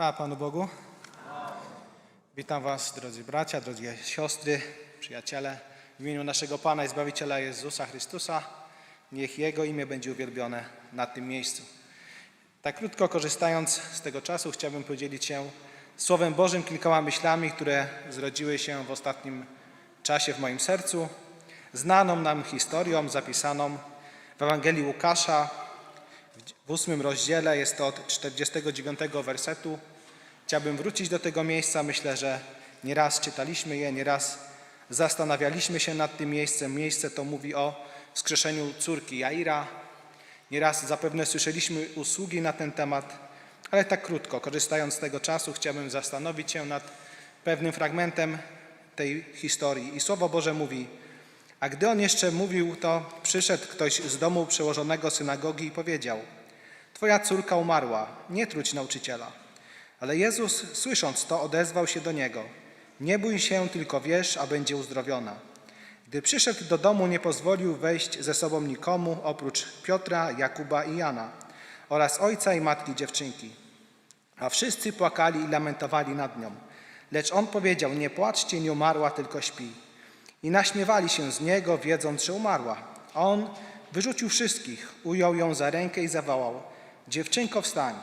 Chwała Panu Bogu. Witam Was, drodzy bracia, drogie siostry, przyjaciele. W imieniu naszego Pana i Zbawiciela Jezusa Chrystusa, niech Jego imię będzie uwielbione na tym miejscu. Tak krótko korzystając z tego czasu, chciałbym podzielić się Słowem Bożym kilkoma myślami, które zrodziły się w ostatnim czasie w moim sercu. Znaną nam historią zapisaną w Ewangelii Łukasza, w ósmym rozdziale, jest to od 49 wersetu. Chciałbym wrócić do tego miejsca. Myślę, że nieraz czytaliśmy je, nieraz zastanawialiśmy się nad tym miejscem. Miejsce to mówi o wskrzeszeniu córki Jaira. Nieraz zapewne słyszeliśmy usługi na ten temat, ale tak krótko, korzystając z tego czasu, chciałbym zastanowić się nad pewnym fragmentem tej historii. I Słowo Boże mówi, a gdy on jeszcze mówił, to przyszedł ktoś z domu przełożonego synagogi i powiedział: Twoja córka umarła, nie truć nauczyciela. Ale Jezus, słysząc to, odezwał się do niego: Nie bój się, tylko wierz, a będzie uzdrowiona. Gdy przyszedł do domu, nie pozwolił wejść ze sobą nikomu oprócz Piotra, Jakuba i Jana oraz ojca i matki dziewczynki. A wszyscy płakali i lamentowali nad nią. Lecz on powiedział: Nie płaczcie, nie umarła, tylko śpi. I naśmiewali się z niego, wiedząc, że umarła. A on wyrzucił wszystkich, ujął ją za rękę i zawołał: Dziewczynko, wstań.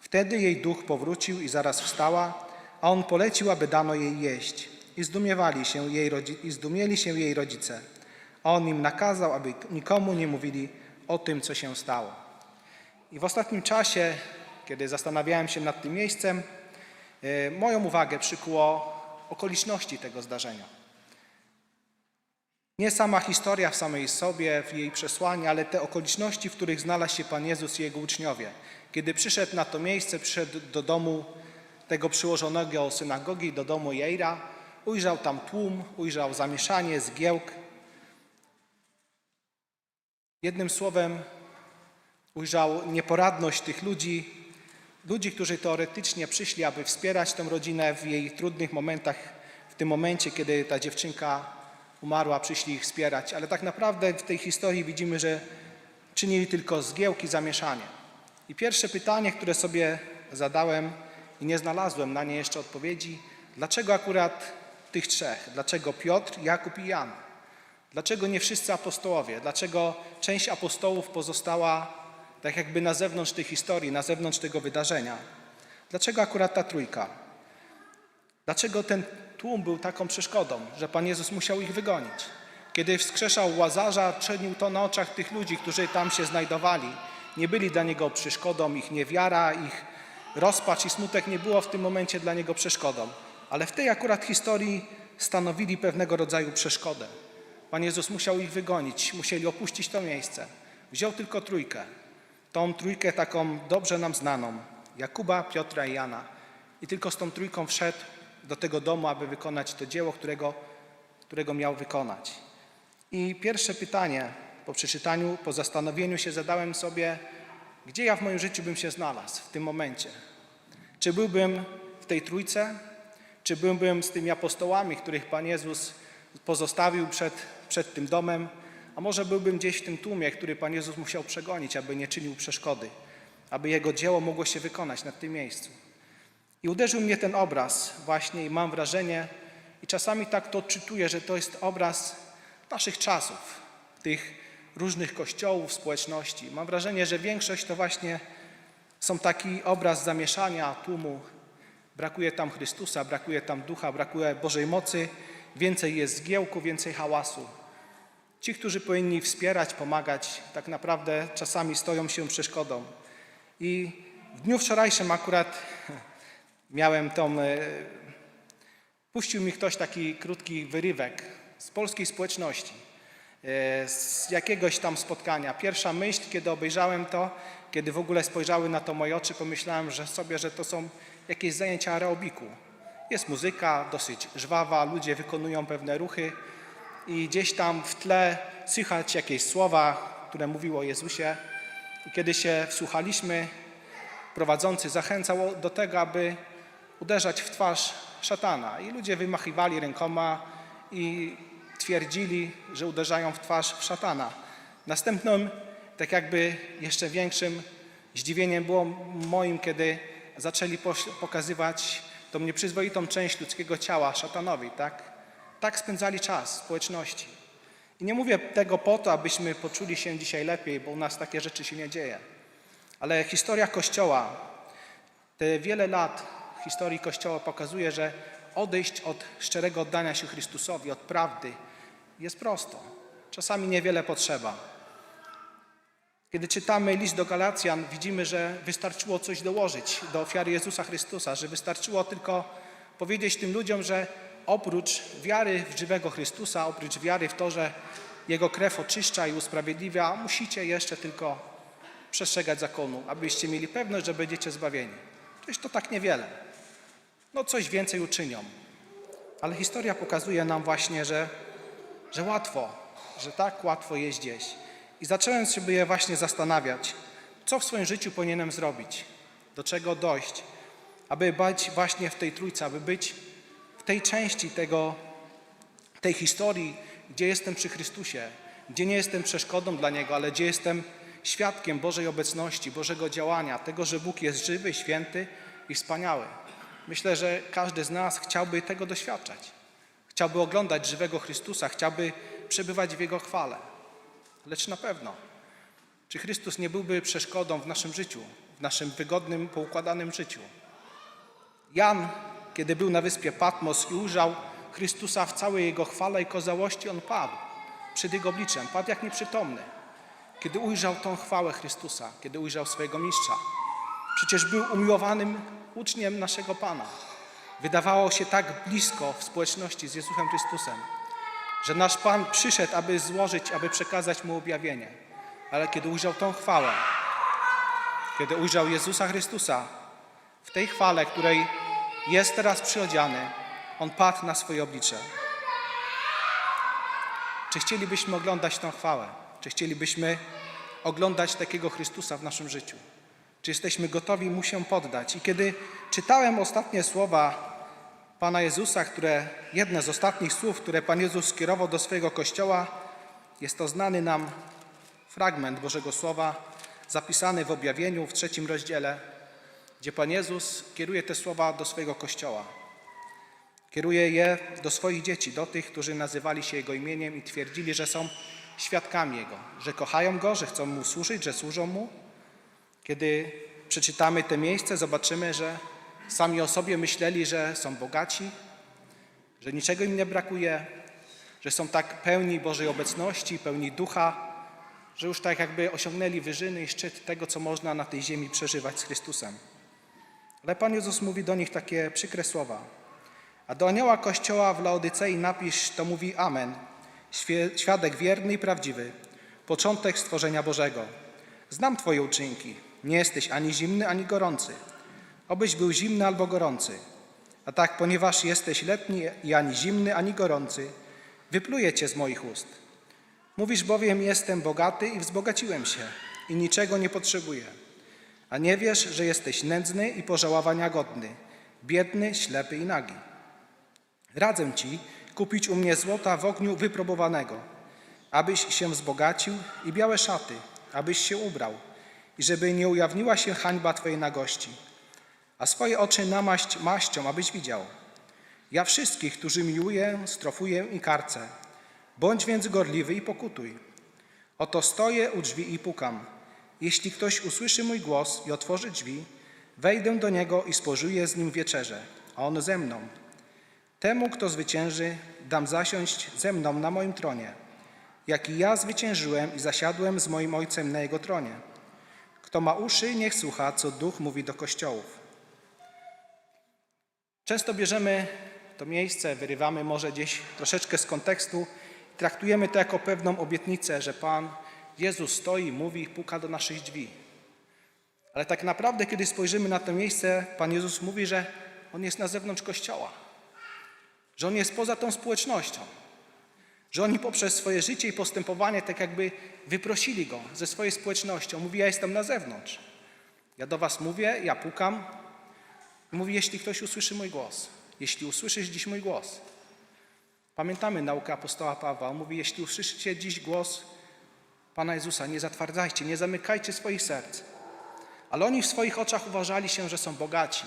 Wtedy jej duch powrócił i zaraz wstała, a on polecił, aby dano jej jeść. I zdumiewali się jej, i zdumieli się jej rodzice. A on im nakazał, aby nikomu nie mówili o tym, co się stało. I w ostatnim czasie, kiedy zastanawiałem się nad tym miejscem, e, moją uwagę przykuło okoliczności tego zdarzenia. Nie sama historia w samej sobie, w jej przesłanie, ale te okoliczności, w których znalazł się Pan Jezus i Jego uczniowie. Kiedy przyszedł na to miejsce, przyszedł do domu tego przyłożonego synagogi, do domu Jejra, ujrzał tam tłum, ujrzał zamieszanie, zgiełk. Jednym słowem ujrzał nieporadność tych ludzi, ludzi, którzy teoretycznie przyszli, aby wspierać tę rodzinę w jej trudnych momentach, w tym momencie, kiedy ta dziewczynka umarła, przyszli ich wspierać, ale tak naprawdę w tej historii widzimy, że czynili tylko zgiełki, zamieszanie. I pierwsze pytanie, które sobie zadałem i nie znalazłem na nie jeszcze odpowiedzi, dlaczego akurat tych trzech? Dlaczego Piotr, Jakub i Jan? Dlaczego nie wszyscy apostołowie? Dlaczego część apostołów pozostała tak jakby na zewnątrz tej historii, na zewnątrz tego wydarzenia? Dlaczego akurat ta trójka? Dlaczego ten tłum był taką przeszkodą, że Pan Jezus musiał ich wygonić? Kiedy wskrzeszał Łazarza, czynił to na oczach tych ludzi, którzy tam się znajdowali. Nie byli dla Niego przeszkodą, ich niewiara, ich rozpacz i smutek nie było w tym momencie dla Niego przeszkodą. Ale w tej akurat historii stanowili pewnego rodzaju przeszkodę. Pan Jezus musiał ich wygonić, musieli opuścić to miejsce. Wziął tylko trójkę. Tą trójkę taką dobrze nam znaną. Jakuba, Piotra i Jana. I tylko z tą trójką wszedł do tego domu, aby wykonać to dzieło, którego, którego miał wykonać. I pierwsze pytanie po przeczytaniu, po zastanowieniu się zadałem sobie, gdzie ja w moim życiu bym się znalazł w tym momencie. Czy byłbym w tej trójce? Czy byłbym z tymi apostołami, których Pan Jezus pozostawił przed, przed tym domem? A może byłbym gdzieś w tym tłumie, który Pan Jezus musiał przegonić, aby nie czynił przeszkody, aby Jego dzieło mogło się wykonać na tym miejscu. I uderzył mnie ten obraz właśnie i mam wrażenie, i czasami tak to odczytuję, że to jest obraz naszych czasów, tych różnych kościołów, społeczności. Mam wrażenie, że większość to właśnie są taki obraz zamieszania tłumu. Brakuje tam Chrystusa, brakuje tam ducha, brakuje Bożej mocy, więcej jest zgiełku, więcej hałasu. Ci, którzy powinni wspierać, pomagać, tak naprawdę czasami stoją się przeszkodą. I w dniu wczorajszym akurat miałem tą. e, Puścił mi ktoś taki krótki wyrywek z polskiej społeczności, z jakiegoś tam spotkania. Pierwsza myśl, kiedy obejrzałem to, kiedy w ogóle spojrzały na to moje oczy, pomyślałem że sobie, że to są jakieś zajęcia aerobiku. Jest muzyka dosyć żwawa, ludzie wykonują pewne ruchy i gdzieś tam w tle słychać jakieś słowa, które mówiło o Jezusie. I kiedy się wsłuchaliśmy, prowadzący zachęcał do tego, aby uderzać w twarz szatana. I ludzie wymachiwali rękoma i twierdzili, że uderzają w twarz w szatana. Następnym, tak jakby jeszcze większym zdziwieniem było moim, kiedy zaczęli pokazywać tą nieprzyzwoitą część ludzkiego ciała szatanowi, tak? Tak spędzali czas społeczności. I nie mówię tego po to, abyśmy poczuli się dzisiaj lepiej, bo u nas takie rzeczy się nie dzieje. Ale historia Kościoła, te wiele lat historii Kościoła pokazuje, że odejść od szczerego oddania się Chrystusowi, od prawdy jest prosto. Czasami niewiele potrzeba. Kiedy czytamy list do Galacjan, widzimy, że wystarczyło coś dołożyć do ofiary Jezusa Chrystusa, że wystarczyło tylko powiedzieć tym ludziom, że oprócz wiary w żywego Chrystusa, oprócz wiary w to, że Jego krew oczyszcza i usprawiedliwia, musicie jeszcze tylko przestrzegać zakonu, abyście mieli pewność, że będziecie zbawieni. Przecież to tak niewiele. No coś więcej uczynią. Ale historia pokazuje nam właśnie, że, że łatwo, że tak łatwo jest gdzieś. I zacząłem sobie właśnie zastanawiać, co w swoim życiu powinienem zrobić, do czego dojść, aby być właśnie w tej trójce, aby być w tej części tego, tej historii, gdzie jestem przy Chrystusie, gdzie nie jestem przeszkodą dla Niego, ale gdzie jestem świadkiem Bożej obecności, Bożego działania, tego, że Bóg jest żywy, święty i wspaniały. Myślę, że każdy z nas chciałby tego doświadczać. Chciałby oglądać żywego Chrystusa, chciałby przebywać w Jego chwale. Lecz na pewno, czy Chrystus nie byłby przeszkodą w naszym życiu, w naszym wygodnym, poukładanym życiu? Jan, kiedy był na wyspie Patmos i ujrzał Chrystusa w całej Jego chwale i kozałości, on padł przed Jego obliczem, padł jak nieprzytomny. Kiedy ujrzał tą chwałę Chrystusa, kiedy ujrzał swojego mistrza. Przecież był umiłowanym uczniem naszego Pana. Wydawało się tak blisko w społeczności z Jezusem Chrystusem, że nasz Pan przyszedł, aby złożyć, aby przekazać Mu objawienie. Ale kiedy ujrzał tą chwałę, kiedy ujrzał Jezusa Chrystusa w tej chwale, której jest teraz przyodziany, On padł na swoje oblicze. Czy chcielibyśmy oglądać tą chwałę? Czy chcielibyśmy oglądać takiego Chrystusa w naszym życiu? Czy jesteśmy gotowi Mu się poddać? I kiedy czytałem ostatnie słowa Pana Jezusa, które, jedne z ostatnich słów, które Pan Jezus skierował do swojego Kościoła, jest to znany nam fragment Bożego Słowa, zapisany w objawieniu w trzecim rozdziale, gdzie Pan Jezus kieruje te słowa do swojego Kościoła. Kieruje je do swoich dzieci, do tych, którzy nazywali się Jego imieniem i twierdzili, że są świadkami Jego, że kochają Go, że chcą Mu służyć, że służą Mu. Kiedy przeczytamy te miejsce, zobaczymy, że sami o sobie myśleli, że są bogaci, że niczego im nie brakuje, że są tak pełni Bożej obecności, pełni ducha, że już tak jakby osiągnęli wyżyny i szczyt tego, co można na tej ziemi przeżywać z Chrystusem. Ale Pan Jezus mówi do nich takie przykre słowa. A do anioła kościoła w Laodycei napisz, to mówi Amen, świadek wierny i prawdziwy, początek stworzenia Bożego. Znam Twoje uczynki, nie jesteś ani zimny, ani gorący. Obyś był zimny albo gorący. A tak, ponieważ jesteś letni i ani zimny, ani gorący, wypluję Cię z moich ust. Mówisz bowiem, jestem bogaty i wzbogaciłem się i niczego nie potrzebuję. A nie wiesz, że jesteś nędzny i pożałowania godny, biedny, ślepy i nagi. Radzę Ci kupić u mnie złota w ogniu wypróbowanego, abyś się wzbogacił i białe szaty, abyś się ubrał i żeby nie ujawniła się hańba Twojej nagości. A swoje oczy namaść maścią, abyś widział. Ja wszystkich, którzy miłuję, strofuję i karcę. Bądź więc gorliwy i pokutuj. Oto stoję u drzwi i pukam. Jeśli ktoś usłyszy mój głos i otworzy drzwi, wejdę do niego i spożyję z nim wieczerzę, a on ze mną. Temu, kto zwycięży, dam zasiąść ze mną na moim tronie, jak i ja zwyciężyłem i zasiadłem z moim Ojcem na jego tronie. Kto ma uszy, niech słucha, co Duch mówi do kościołów. Często bierzemy to miejsce, wyrywamy może gdzieś troszeczkę z kontekstu i traktujemy to jako pewną obietnicę, że Pan Jezus stoi, mówi, puka do naszych drzwi. Ale tak naprawdę, kiedy spojrzymy na to miejsce, Pan Jezus mówi, że On jest na zewnątrz Kościoła, że On jest poza tą społecznością, że oni poprzez swoje życie i postępowanie tak jakby wyprosili Go ze swojej społeczności. On mówi, ja jestem na zewnątrz. Ja do was mówię, ja pukam, mówi, jeśli ktoś usłyszy mój głos, jeśli usłyszysz dziś mój głos. Pamiętamy naukę apostoła Pawła. On mówi, jeśli usłyszycie dziś głos Pana Jezusa, nie zatwardzajcie, nie zamykajcie swoich serc. Ale oni w swoich oczach uważali się, że są bogaci,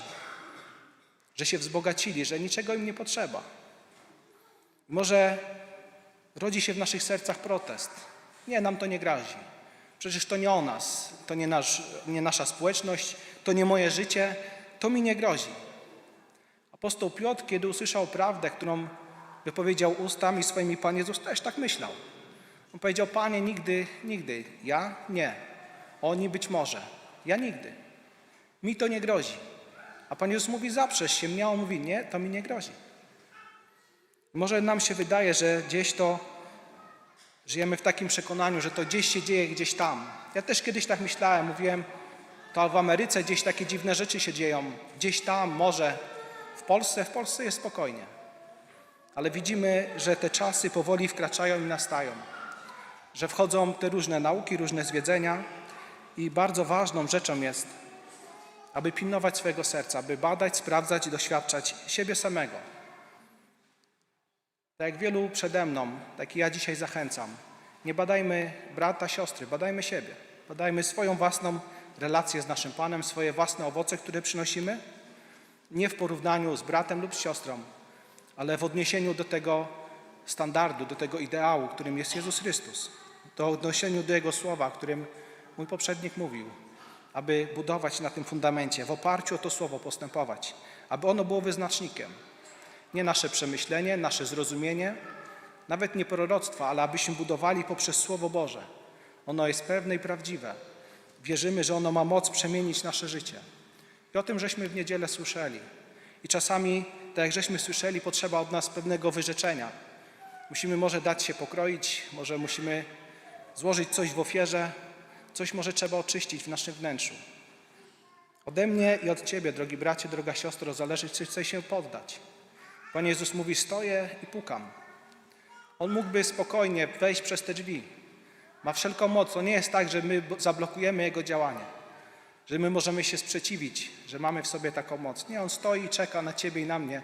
że się wzbogacili, że niczego im nie potrzeba. Może rodzi się w naszych sercach protest. Nie, nam to nie grozi. Przecież to nie o nas, to nie, nasz, nie nasza społeczność, to nie moje życie, to mi nie grozi. Apostoł Piotr, kiedy usłyszał prawdę, którą wypowiedział ustami swoimi Pan Jezus, też tak myślał. On powiedział, Panie, nigdy, nigdy. Ja? Nie. Oni być może. Ja nigdy. Mi to nie grozi. A Pan Jezus mówi, zaprzesz się mnie, a on mówi, nie, to mi nie grozi. Może nam się wydaje, że gdzieś to żyjemy w takim przekonaniu, że to gdzieś się dzieje, gdzieś tam. Ja też kiedyś tak myślałem, mówiłem, to w Ameryce gdzieś takie dziwne rzeczy się dzieją, gdzieś tam, może w Polsce, w Polsce jest spokojnie. Ale widzimy, że te czasy powoli wkraczają i nastają, że wchodzą te różne nauki, różne zwiedzenia i bardzo ważną rzeczą jest, aby pilnować swojego serca, aby badać, sprawdzać i doświadczać siebie samego. Tak jak wielu przede mną, tak i ja dzisiaj zachęcam. Nie badajmy brata, siostry, badajmy siebie. Badajmy swoją własną relację z naszym Panem, swoje własne owoce, które przynosimy. Nie w porównaniu z bratem lub z siostrą, ale w odniesieniu do tego standardu, do tego ideału, którym jest Jezus Chrystus. Do odniesieniu do Jego słowa, o którym mój poprzednik mówił. Aby budować na tym fundamencie, w oparciu o to słowo postępować. Aby ono było wyznacznikiem. Nie nasze przemyślenie, nasze zrozumienie, nawet nie proroctwa, ale abyśmy budowali poprzez Słowo Boże. Ono jest pewne i prawdziwe. Wierzymy, że ono ma moc przemienić nasze życie. I o tym żeśmy w niedzielę słyszeli. I czasami, tak jak żeśmy słyszeli, potrzeba od nas pewnego wyrzeczenia. Musimy może dać się pokroić, może musimy złożyć coś w ofierze, coś może trzeba oczyścić w naszym wnętrzu. Ode mnie i od Ciebie, drogi bracie, droga siostro, zależy, czy chcesz się poddać. Pan Jezus mówi: Stoję i pukam. On mógłby spokojnie wejść przez te drzwi. Ma wszelką moc. To nie jest tak, że my zablokujemy Jego działanie, że my możemy się sprzeciwić, że mamy w sobie taką moc. Nie, On stoi i czeka na Ciebie i na mnie,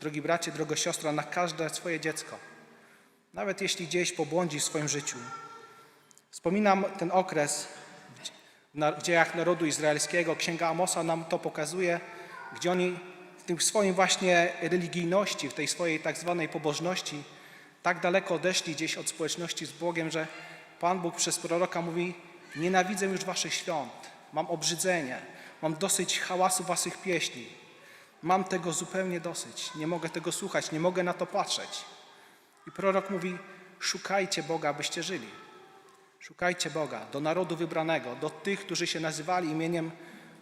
drogi bracie, drogo siostro, na każde swoje dziecko. Nawet jeśli gdzieś pobłądzi w swoim życiu. Wspominam ten okres w dziejach narodu izraelskiego. Księga Amosa nam to pokazuje, gdzie oni tym swoim właśnie religijności, w tej swojej tak zwanej pobożności, tak daleko odeszli gdzieś od społeczności z Bogiem, że Pan Bóg przez proroka mówi: Nienawidzę już waszych świąt, mam obrzydzenie, mam dosyć hałasu waszych pieśni. Mam tego zupełnie dosyć, nie mogę tego słuchać, nie mogę na to patrzeć. I prorok mówi: Szukajcie Boga, abyście żyli. Szukajcie Boga, do narodu wybranego, do tych, którzy się nazywali imieniem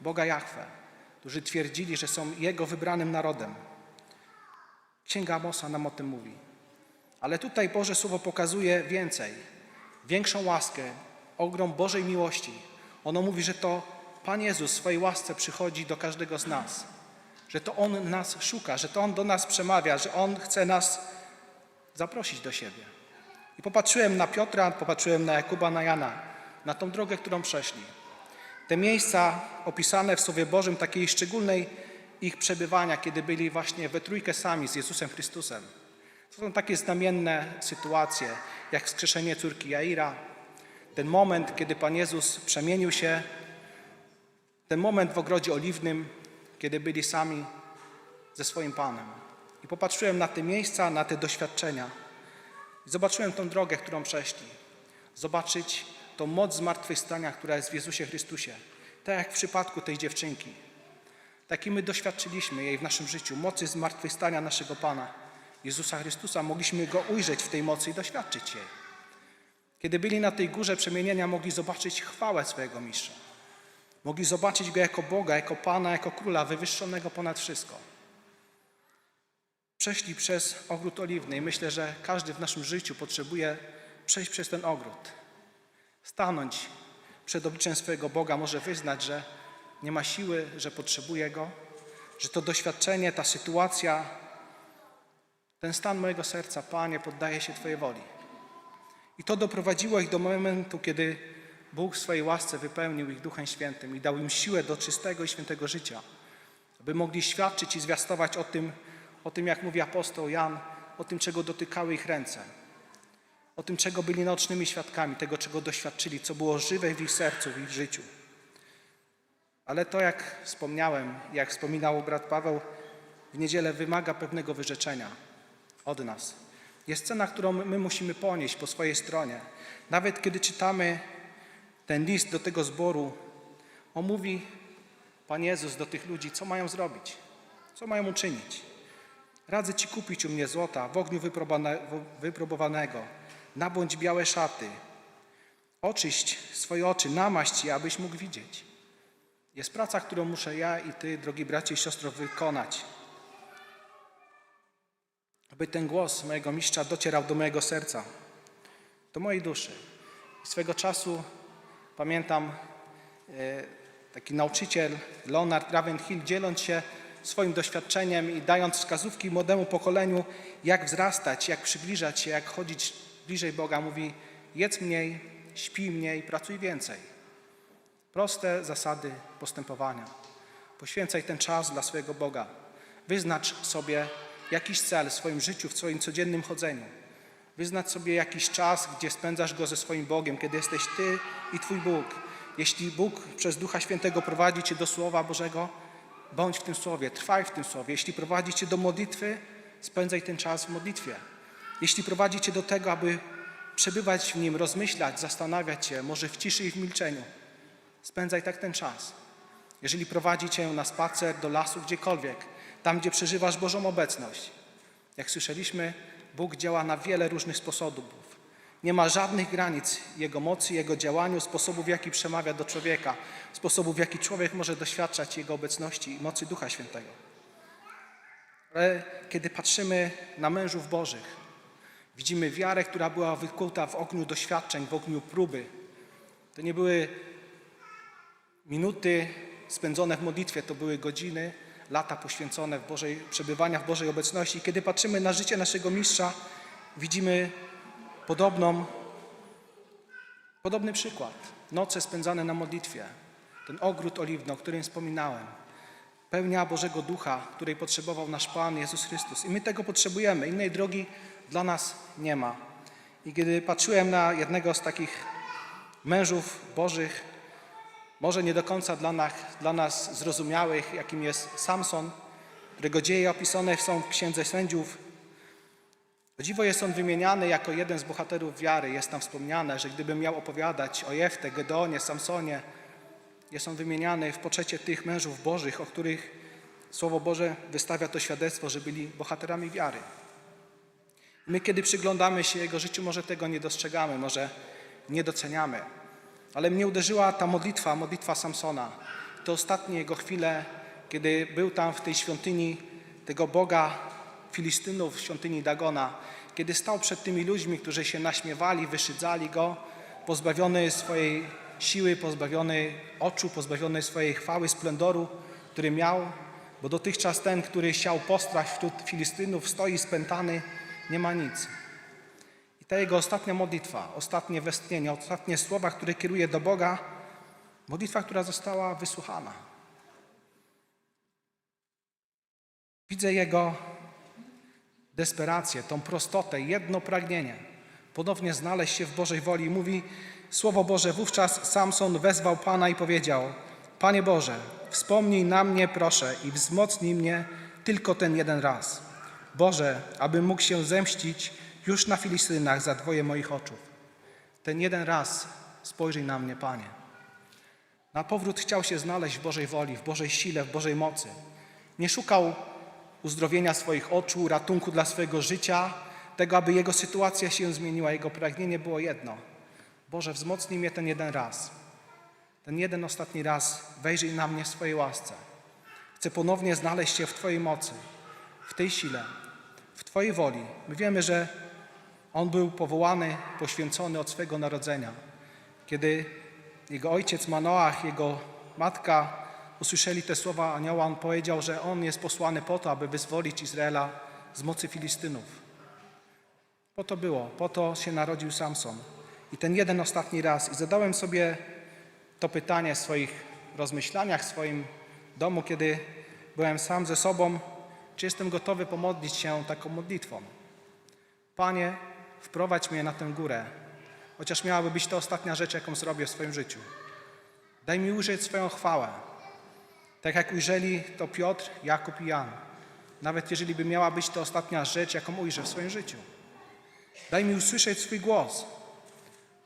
Boga którzy twierdzili, że są Jego wybranym narodem. Księga Amosa nam o tym mówi. Ale tutaj Boże Słowo pokazuje więcej, większą łaskę, ogrom Bożej miłości. Ono mówi, że to Pan Jezus w swojej łasce przychodzi do każdego z nas, że to On nas szuka, że to On do nas przemawia, że On chce nas zaprosić do siebie. I popatrzyłem na Piotra, popatrzyłem na Jakuba, na Jana, na tą drogę, którą przeszli. Te miejsca opisane w Słowie Bożym, takiej szczególnej ich przebywania, kiedy byli właśnie we trójkę sami z Jezusem Chrystusem. To są takie znamienne sytuacje, jak wskrzeszenie córki Jaira, ten moment, kiedy Pan Jezus przemienił się, ten moment w ogrodzie oliwnym, kiedy byli sami ze swoim Panem. I popatrzyłem na te miejsca, na te doświadczenia. I zobaczyłem tą drogę, którą przeszli. Zobaczyć tą moc zmartwychwstania, która jest w Jezusie Chrystusie. Tak jak w przypadku tej dziewczynki. Tak i my doświadczyliśmy jej w naszym życiu, mocy zmartwychwstania naszego Pana, Jezusa Chrystusa. Mogliśmy Go ujrzeć w tej mocy i doświadczyć jej. Kiedy byli na tej górze przemienienia, mogli zobaczyć chwałę swojego mistrza. Mogli zobaczyć Go jako Boga, jako Pana, jako Króla, wywyższonego ponad wszystko. Przeszli przez ogród oliwny i myślę, że każdy w naszym życiu potrzebuje przejść przez ten ogród. Stanąć przed obliczem swojego Boga, może wyznać, że nie ma siły, że potrzebuje Go, że to doświadczenie, ta sytuacja, ten stan mojego serca, Panie, poddaje się Twojej woli. I to doprowadziło ich do momentu, kiedy Bóg w swojej łasce wypełnił ich Duchem Świętym i dał im siłę do czystego i świętego życia, aby mogli świadczyć i zwiastować o tym, o tym, jak mówi apostoł Jan, o tym, czego dotykały ich ręce, o tym, czego byli naocznymi świadkami, tego, czego doświadczyli, co było żywe w ich sercu, w ich życiu. Ale to, jak wspomniałem, jak wspominał brat Paweł, w niedzielę wymaga pewnego wyrzeczenia od nas. Jest cena, którą my musimy ponieść po swojej stronie. Nawet kiedy czytamy ten list do tego zboru, on mówi, Pan Jezus, do tych ludzi, co mają zrobić, co mają uczynić. Radzę Ci kupić u mnie złota w ogniu wyprobowanego, nabądź białe szaty, oczyść swoje oczy, namaść je, abyś mógł widzieć. Jest praca, którą muszę ja i Ty, drogi bracie i siostro, wykonać. Aby ten głos mojego mistrza docierał do mojego serca, do mojej duszy. I swego czasu pamiętam e, taki nauczyciel Leonard Ravenhill, dzieląc się swoim doświadczeniem i dając wskazówki młodemu pokoleniu, jak wzrastać, jak przybliżać się, jak chodzić bliżej Boga, mówi: jedz mniej, śpij mniej, pracuj więcej. Proste zasady postępowania. Poświęcaj ten czas dla swojego Boga. Wyznacz sobie jakiś cel w swoim życiu, w swoim codziennym chodzeniu. Wyznacz sobie jakiś czas, gdzie spędzasz go ze swoim Bogiem, kiedy jesteś Ty i Twój Bóg. Jeśli Bóg przez Ducha Świętego prowadzi Cię do Słowa Bożego, bądź w tym Słowie, trwaj w tym Słowie. Jeśli prowadzi Cię do modlitwy, spędzaj ten czas w modlitwie. Jeśli prowadzi Cię do tego, aby przebywać w Nim, rozmyślać, zastanawiać się, może w ciszy i w milczeniu, spędzaj tak ten czas. Jeżeli prowadzi Cię na spacer, do lasu, gdziekolwiek, tam, gdzie przeżywasz Bożą obecność. Jak słyszeliśmy, Bóg działa na wiele różnych sposobów. Nie ma żadnych granic Jego mocy, Jego działaniu, sposobu, w jaki przemawia do człowieka, sposobu, w jaki człowiek może doświadczać Jego obecności i mocy Ducha Świętego. Ale kiedy patrzymy na mężów Bożych, widzimy wiarę, która była wykuta w ogniu doświadczeń, w ogniu próby. To nie były minuty spędzone w modlitwie, to były godziny, lata poświęcone w Bożej, przebywania w Bożej obecności. Kiedy patrzymy na życie naszego mistrza, widzimy podobną, podobny przykład. Noce spędzane na modlitwie, ten ogród oliwny, o którym wspominałem, pełnia Bożego Ducha, której potrzebował nasz Pan Jezus Chrystus. I my tego potrzebujemy, innej drogi dla nas nie ma. I kiedy patrzyłem na jednego z takich mężów Bożych, może nie do końca dla nas, dla nas zrozumiałych, jakim jest Samson, którego dzieje opisane są w Księdze Sędziów. O dziwo jest on wymieniany jako jeden z bohaterów wiary. Jest tam wspomniane, że gdybym miał opowiadać o Jefte, Gedeonie, Samsonie, jest on wymieniany w poczecie tych mężów bożych, o których Słowo Boże wystawia to świadectwo, że byli bohaterami wiary. My, kiedy przyglądamy się Jego życiu, może tego nie dostrzegamy, może nie doceniamy. Ale mnie uderzyła ta modlitwa, modlitwa Samsona. Te ostatnie jego chwile, kiedy był tam w tej świątyni tego Boga Filistynów, świątyni Dagona, kiedy stał przed tymi ludźmi, którzy się naśmiewali, wyszydzali go, pozbawiony swojej siły, pozbawiony oczu, pozbawiony swojej chwały, splendoru, który miał, bo dotychczas ten, który siał postrach wśród Filistynów, stoi spętany, nie ma nic. I ta jego ostatnia modlitwa, ostatnie westchnienie, ostatnie słowa, które kieruje do Boga, modlitwa, która została wysłuchana. Widzę jego desperację, tą prostotę, jedno pragnienie. Ponownie znaleźć się w Bożej woli. Mówi Słowo Boże, wówczas Samson wezwał Pana i powiedział: Panie Boże, wspomnij na mnie, proszę, i wzmocnij mnie tylko ten jeden raz. Boże, abym mógł się zemścić już na Filistynach za dwoje moich oczów. Ten jeden raz spojrzyj na mnie, Panie. Na powrót chciał się znaleźć w Bożej woli, w Bożej sile, w Bożej mocy. Nie szukał uzdrowienia swoich oczu, ratunku dla swojego życia, tego, aby jego sytuacja się zmieniła. Jego pragnienie było jedno. Boże, wzmocnij mnie ten jeden raz. Ten jeden ostatni raz wejrzyj na mnie w swojej łasce. Chcę ponownie znaleźć się w Twojej mocy, w tej sile, w Twojej woli. My wiemy, że on był powołany, poświęcony od swego narodzenia. Kiedy jego ojciec Manoach, jego matka usłyszeli te słowa anioła, on powiedział, że on jest posłany po to, aby wyzwolić Izraela z mocy Filistynów. Po to było, po to się narodził Samson. I ten jeden ostatni raz. I zadałem sobie to pytanie w swoich rozmyślaniach, w swoim domu, kiedy byłem sam ze sobą, czy jestem gotowy pomodlić się taką modlitwą. Panie, wprowadź mnie na tę górę, chociaż miałaby być to ostatnia rzecz, jaką zrobię w swoim życiu. Daj mi ujrzeć swoją chwałę. Tak jak ujrzeli to Piotr, Jakub i Jan. Nawet jeżeli by miała być to ostatnia rzecz, jaką ujrzę w swoim życiu. Daj mi usłyszeć swój głos.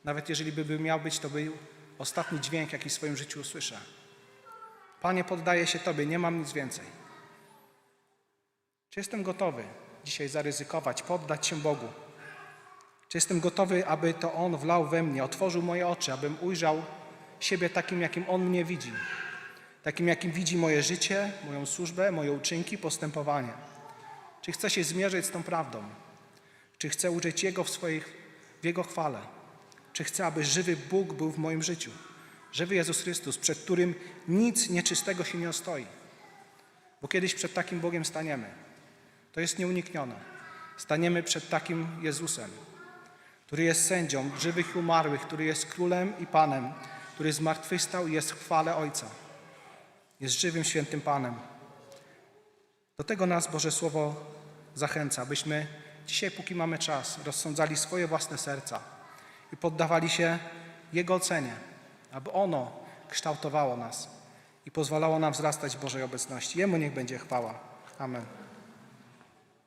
Nawet jeżeli by miał być to był ostatni dźwięk, jaki w swoim życiu usłyszę. Panie, poddaję się Tobie, nie mam nic więcej. Czy jestem gotowy dzisiaj zaryzykować, poddać się Bogu? Czy jestem gotowy, aby to On wlał we mnie, otworzył moje oczy, abym ujrzał siebie takim, jakim On mnie widzi? Takim, jakim widzi moje życie, moją służbę, moje uczynki, postępowanie. Czy chcę się zmierzyć z tą prawdą? Czy chcę użyć Jego w, swoich, w Jego chwale? Czy chcę, aby żywy Bóg był w moim życiu? Żywy Jezus Chrystus, przed którym nic nieczystego się nie ostoi. Bo kiedyś przed takim Bogiem staniemy. To jest nieuniknione. Staniemy przed takim Jezusem, który jest sędzią żywych i umarłych, który jest królem i panem, który zmartwychwstał i jest w chwale Ojca. Jest żywym, świętym Panem. Do tego nas Boże Słowo zachęca, byśmy dzisiaj, póki mamy czas, rozsądzali swoje własne serca i poddawali się Jego ocenie, aby ono kształtowało nas i pozwalało nam wzrastać w Bożej obecności. Jemu niech będzie chwała. Amen.